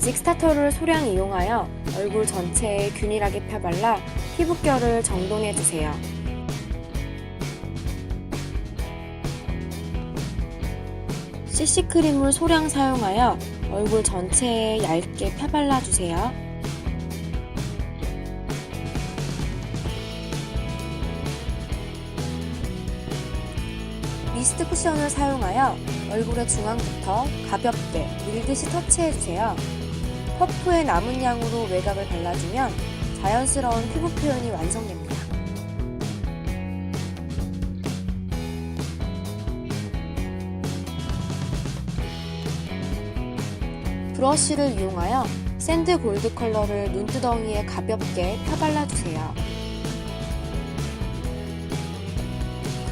스타터를 소량 이용하여 얼굴 전체에 균일하게 펴발라 피부결을 정돈해주세요. CC크림을 소량 사용하여 얼굴 전체에 얇게 펴발라주세요. 미스트 쿠션을 사용하여 얼굴의 중앙부터 가볍게 밀듯이 터치해주세요. 퍼프의 남은 양으로 외곽을 발라주면 자연스러운 피부 표현이 완성됩니다. 브러쉬를 이용하여 샌드 골드 컬러를 눈두덩이에 가볍게 펴발라주세요.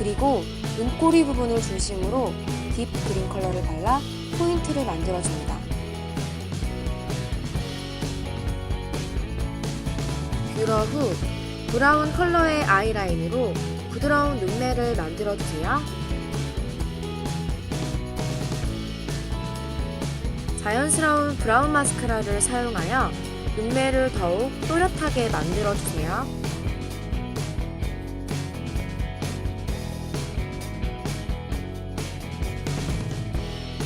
그리고 눈꼬리 부분을 중심으로 딥 그린 컬러를 발라 포인트를 만들어줍니다. 뷰러 후 브라운 컬러의 아이라인으로 부드러운 눈매를 만들어주세요. 자연스러운 브라운 마스카라를 사용하여 눈매를 더욱 또렷하게 만들어주세요.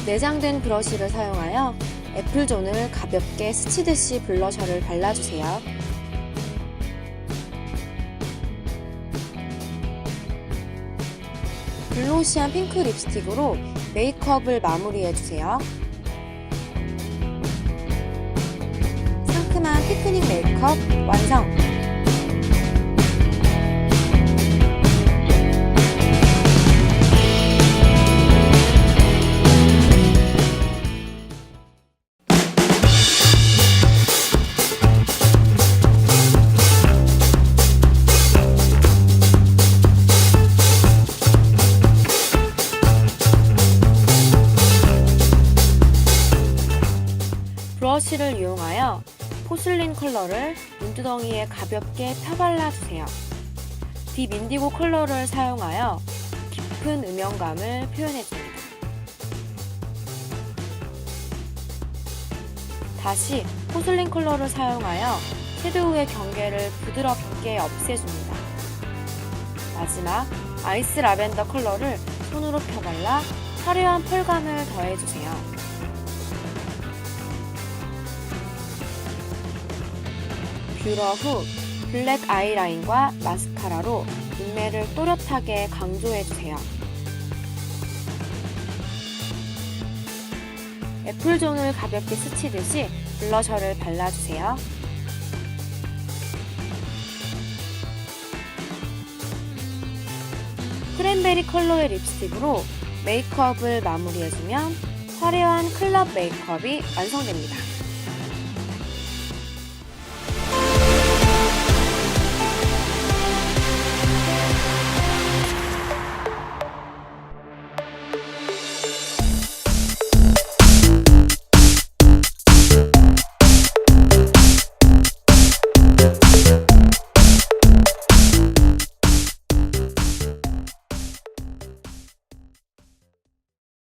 내장된 브러쉬를 사용하여 애플존을 가볍게 스치듯이 블러셔를 발라주세요. 글로시한 핑크 립스틱으로 메이크업을 마무리해주세요. 상큼한 피크닉 메이크업 완성! 브러쉬를 이용하여 포슬린 컬러를 눈두덩이에 가볍게 펴발라주세요. 딥 인디고 컬러를 사용하여 깊은 음영감을 표현해줍니다. 다시 포슬린 컬러를 사용하여 섀도우의 경계를 부드럽게 없애줍니다. 마지막 아이스 라벤더 컬러를 손으로 펴발라 화려한 펄감을 더해주세요. 뷰러 후 블랙 아이라인과 마스카라로 눈매를 또렷하게 강조해주세요. 애플존을 가볍게 스치듯이 블러셔를 발라주세요. 크랜베리 컬러의 립스틱으로 메이크업을 마무리해주면 화려한 클럽 메이크업이 완성됩니다.